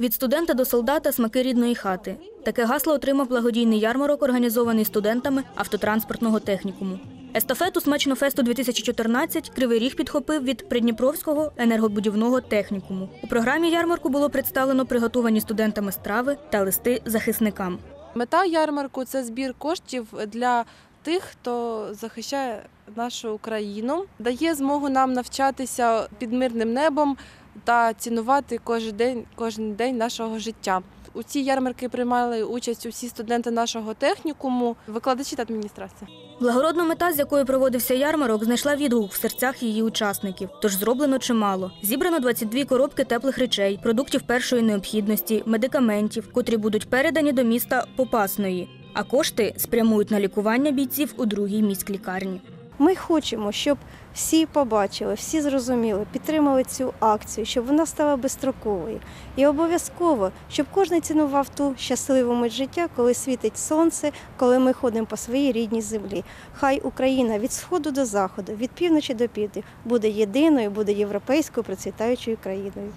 Від студента до солдата смаки рідної хати. Таке гасло отримав благодійний ярмарок, організований студентами автотранспортного технікуму. Естафету «Смачнофесту 2014 Кривий Ріг підхопив від Придніпровського енергобудівного технікуму. У програмі ярмарку було представлено приготовані студентами страви та листи захисникам. Мета ярмарку це збір коштів для тих, хто захищає нашу Україну, дає змогу нам навчатися під мирним небом та цінувати кожен день, кожен день нашого життя. У цій ярмарки приймали участь усі студенти нашого технікуму, викладачі та адміністрація. Благородна мета, з якою проводився ярмарок, знайшла відгук в серцях її учасників. Тож зроблено чимало. Зібрано 22 коробки теплих речей, продуктів першої необхідності, медикаментів, котрі будуть передані до міста Попасної. А кошти спрямують на лікування бійців у другій міськлікарні. Ми хочемо, щоб всі побачили, всі зрозуміли, підтримали цю акцію, щоб вона стала безстроковою. І обов'язково, щоб кожен цінував ту щасливу мить життя, коли світить сонце, коли ми ходимо по своїй рідній землі. Хай Україна від сходу до заходу, від півночі до півдня буде єдиною, буде європейською процвітаючою країною.